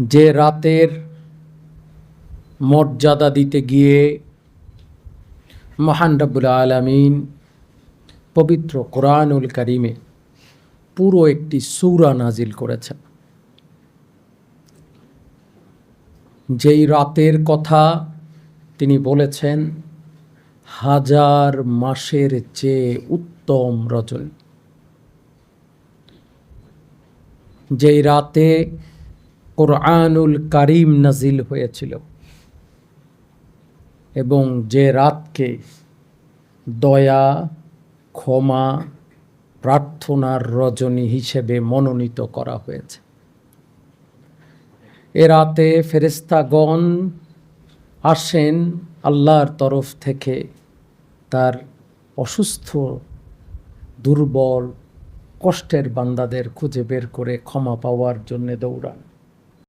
যে রাতের মর্যাদা দিতে গিয়ে মহান রব্বুল আলমিন পবিত্র কোরআনুল করিমে পুরো একটি সুরা নাজিল করেছেন। যেই রাতের কথা তিনি বলেছেন, হাজার মাসের চেয়ে উত্তম রজনী। যেই রাতে কোরআনুল কারিম নাজিল হয়েছিল। এবং যে রাতকে দয়া, ক্ষমা, প্রার্থনার রজনী হিসেবে মনোনীত করা হয়েছে। এ রাতে ফেরেস্তাগণ আসেন আল্লাহর তরফ থেকে তার অসুস্থ, দুর্বল, কষ্টের বান্দাদের খুঁজে বের করে ক্ষমা পাওয়ার জন্যে দৌড়ান।